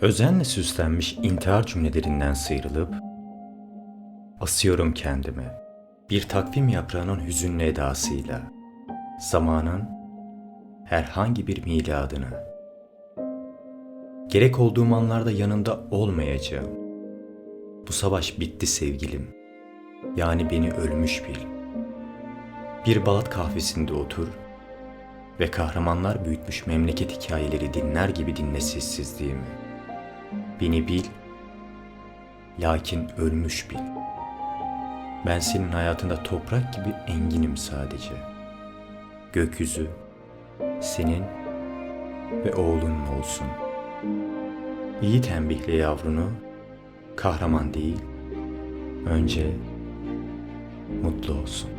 Özenle süslenmiş intihar cümlelerinden sıyrılıp asıyorum kendimi bir takvim yaprağının hüzünlü edasıyla zamanın herhangi bir miladını. Gerek olduğum anlarda yanında olmayacağım. Bu savaş bitti sevgilim. Yani beni ölmüş bil. Bir balat kahvesinde otur ve kahramanlar büyütmüş memleket hikayeleri dinler gibi dinle sessizliğimi. Beni bil, lakin ölmüş bil. Ben senin hayatında toprak gibi enginim sadece. Gökyüzü senin ve oğlunun olsun. İyi tembihle yavrunu, kahraman değil, önce mutlu olsun.